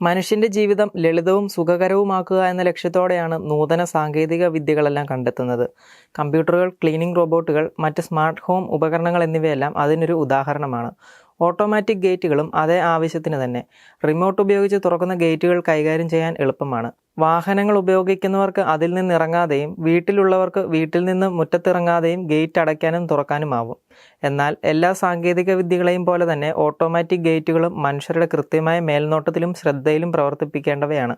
മനുഷ്യന്റെ ജീവിതം ലളിതവും സുഖകരവുമാക്കുക എന്ന ലക്ഷ്യത്തോടെയാണ് നൂതന സാങ്കേതിക വിദ്യകളെല്ലാം കണ്ടെത്തുന്നത്. കമ്പ്യൂട്ടറുകൾ ക്ലീനിംഗ് റോബോട്ടുകൾ മറ്റ് സ്മാർട്ട് ഹോം ഉപകരണങ്ങൾ എന്നിവയെല്ലാം അതിനൊരു ഉദാഹരണമാണ്. ഓട്ടോമാറ്റിക് ഗേറ്റുകളും അതേ ആവശ്യത്തിന് തന്നെ. റിമോട്ട് ഉപയോഗിച്ച് തുറക്കുന്ന ഗേറ്റുകൾ കൈകാര്യം ചെയ്യാൻ എളുപ്പമാണ്. വാഹനങ്ങൾ ഉപയോഗിക്കുന്നവർക്ക് അതിൽ നിന്ന് ഇറങ്ങാതെയും വീട്ടിലുള്ളവർക്ക് വീട്ടിൽ നിന്ന് മുറ്റത്തിറങ്ങാതെയും ഗേറ്റ് അടയ്ക്കാനും തുറക്കാനുമാവും. എന്നാൽ എല്ലാ സാങ്കേതിക വിദ്യകളെയും പോലെ തന്നെ ഓട്ടോമാറ്റിക് ഗേറ്റുകളും മനുഷ്യരുടെ കൃത്യമായ മേൽനോട്ടത്തിലും ശ്രദ്ധയിലും പ്രവർത്തിപ്പിക്കേണ്ടവയാണ്.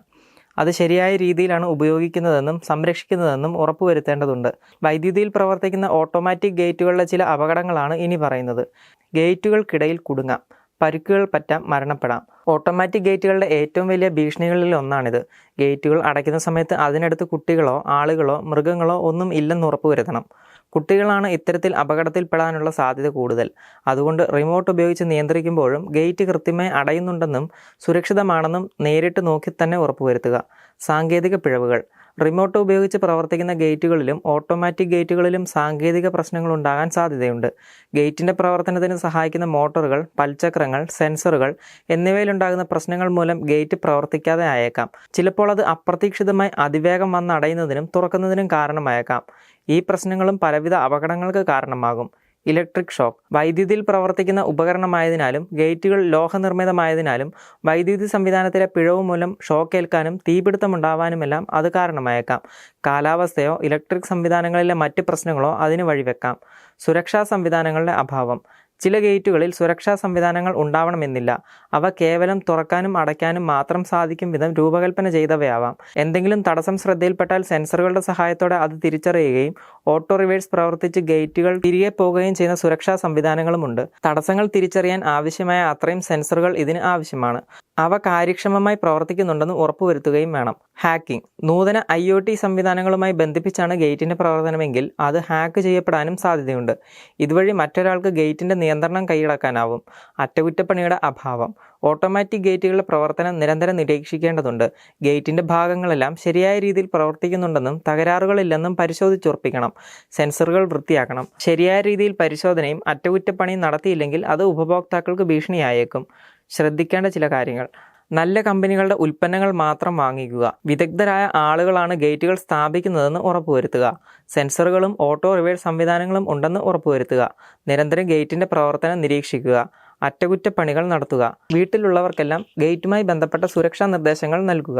അത് ശരിയായ രീതിയിലാണ് ഉപയോഗിക്കുന്നതെന്നും സംരക്ഷിക്കുന്നതെന്നും ഉറപ്പുവരുത്തേണ്ടതുണ്ട്. വൈദ്യുതിയിൽ പ്രവർത്തിക്കുന്ന ഓട്ടോമാറ്റിക് ഗേറ്റുകളുടെ ചില അപകടങ്ങളാണ് ഇനി പറയുന്നത്. ഗേറ്റുകൾക്കിടയിൽ കുടുങ്ങാം. പരുക്കുകൾ പറ്റാം മരണപ്പെടാം. ഓട്ടോമാറ്റിക് ഗേറ്റുകളുടെ ഏറ്റവും വലിയ ഭീഷണികളിൽ ഒന്നാണിത്. ഗേറ്റുകൾ അടയ്ക്കുന്ന സമയത്ത് അതിനടുത്ത് കുട്ടികളോ ആളുകളോ മൃഗങ്ങളോ ഒന്നും ഇല്ലെന്ന് ഉറപ്പുവരുത്തണം. കുട്ടികളാണ് ഇത്തരത്തിൽ അപകടത്തിൽപ്പെടാനുള്ള സാധ്യത കൂടുതൽ. അതുകൊണ്ട് റിമോട്ട് ഉപയോഗിച്ച് നിയന്ത്രിക്കുമ്പോഴും ഗേറ്റ് കൃത്യമായി അടയുന്നുണ്ടെന്നും സുരക്ഷിതമാണെന്നും നേരിട്ട് നോക്കി തന്നെ ഉറപ്പുവരുത്തുക. സാങ്കേതിക പിഴവുകൾ. റിമോട്ട് ഉപയോഗിച്ച് പ്രവർത്തിക്കുന്ന ഗേറ്റുകളിലും ഓട്ടോമാറ്റിക് ഗേറ്റുകളിലും സാങ്കേതിക പ്രശ്നങ്ങൾ ഉണ്ടാകാൻ സാധ്യതയുണ്ട്. ഗേറ്റിന്റെ പ്രവർത്തനത്തിന് സഹായിക്കുന്ന മോട്ടോറുകൾ പൽചക്രങ്ങൾ സെൻസറുകൾ എന്നിവയിലുണ്ടാകുന്ന പ്രശ്നങ്ങൾ മൂലം ഗേറ്റ് പ്രവർത്തിക്കാതെ ആയേക്കാം. ചിലപ്പോൾ അത് അപ്രതീക്ഷിതമായി അതിവേഗം വന്നടയുന്നതിനും തുറക്കുന്നതിനും കാരണമായേക്കാം. ഈ പ്രശ്നങ്ങളും പലവിധ അപകടങ്ങൾക്ക് കാരണമാകും. Electric shock. വൈദ്യുതിയിൽ പ്രവർത്തിക്കുന്ന ഉപകരണമായതിനാലും ഗേറ്റുകൾ ലോഹനിർമ്മിതമായതിനാലും വൈദ്യുതി സംവിധാനത്തിലെ പിഴവ് മൂലം ഷോക്ക് ഏൽക്കാനും തീപിടുത്തമുണ്ടാവാനുമെല്ലാം അത് കാരണമായേക്കാം. കാലാവസ്ഥയോ ഇലക്ട്രിക് സംവിധാനങ്ങളിലെ മറ്റ് പ്രശ്നങ്ങളോ അതിന് വഴിവെക്കാം. സുരക്ഷാ സംവിധാനങ്ങളുടെ അഭാവം. ചില ഗേറ്റുകളിൽ സുരക്ഷാ സംവിധാനങ്ങൾ ഉണ്ടാവണമെന്നില്ല. അവ കേവലം തുറക്കാനും അടയ്ക്കാനും മാത്രം സാധിക്കും വിധം രൂപകൽപ്പന ചെയ്തവയാവാം. എന്തെങ്കിലും തടസ്സം ശ്രദ്ധയിൽപ്പെട്ടാൽ സെൻസറുകളുടെ സഹായത്തോടെ അത് തിരിച്ചറിയുകയും ഓട്ടോ റിവേഴ്സ് പ്രവർത്തിച്ച് ഗേറ്റുകൾ തിരികെ പോകുകയും ചെയ്യുന്ന സുരക്ഷാ സംവിധാനങ്ങളുമുണ്ട്. തടസ്സങ്ങൾ തിരിച്ചറിയാൻ ആവശ്യമായ അത്രയും സെൻസറുകൾ ഇതിന് ആവശ്യമാണ്. അവ കാര്യക്ഷമമായി പ്രവർത്തിക്കുന്നുണ്ടെന്ന് ഉറപ്പുവരുത്തുകയും വേണം. ഹാക്കിംഗ്. നൂതന ഐ ഒ ടി സംവിധാനങ്ങളുമായി ബന്ധിപ്പിച്ചാണ് ഗേറ്റിന്റെ പ്രവർത്തനമെങ്കിൽ അത് ഹാക്ക് ചെയ്യപ്പെടാനും സാധ്യതയുണ്ട്. ഇതുവഴി മറ്റൊരാൾക്ക് ഗേറ്റിന്റെ നിയന്ത്രണം കൈയടക്കാനാവും. അറ്റകുറ്റപ്പണിയുടെ അഭാവം. ഓട്ടോമാറ്റിക് ഗേറ്റുകളുടെ പ്രവർത്തനം നിരന്തരം നിരീക്ഷിക്കേണ്ടതുണ്ട്. ഗേറ്റിന്റെ ഭാഗങ്ങളെല്ലാം ശരിയായ രീതിയിൽ പ്രവർത്തിക്കുന്നുണ്ടെന്നും തകരാറുകളില്ലെന്നും പരിശോധിച്ചുറപ്പിക്കണം. സെൻസറുകൾ വൃത്തിയാക്കണം. ശരിയായ രീതിയിൽ പരിശോധനയും അറ്റകുറ്റപ്പണിയും നടത്തിയില്ലെങ്കിൽ അത് ഉപഭോക്താക്കൾക്ക് ഭീഷണിയായേക്കും. ശ്രദ്ധിക്കേണ്ട ചില കാര്യങ്ങൾ. നല്ല കമ്പനികളുടെ ഉൽപ്പന്നങ്ങൾ മാത്രം വാങ്ങിക്കുക. വിദഗ്ധരായ ആളുകളാണ് ഗേറ്റുകൾ സ്ഥാപിക്കുന്നതെന്ന് ഉറപ്പുവരുത്തുക. സെൻസറുകളും ഓട്ടോ റിവേഴ്സ് സംവിധാനങ്ങളും ഉണ്ടെന്ന് ഉറപ്പുവരുത്തുക. നിരന്തരം ഗേറ്റിന്റെ പ്രവർത്തനം നിരീക്ഷിക്കുക. അറ്റകുറ്റപ്പണികൾ നടത്തുക. വീട്ടിലുള്ളവർക്കെല്ലാം ഗേറ്റുമായി ബന്ധപ്പെട്ട സുരക്ഷാ നിർദ്ദേശങ്ങൾ നൽകുക.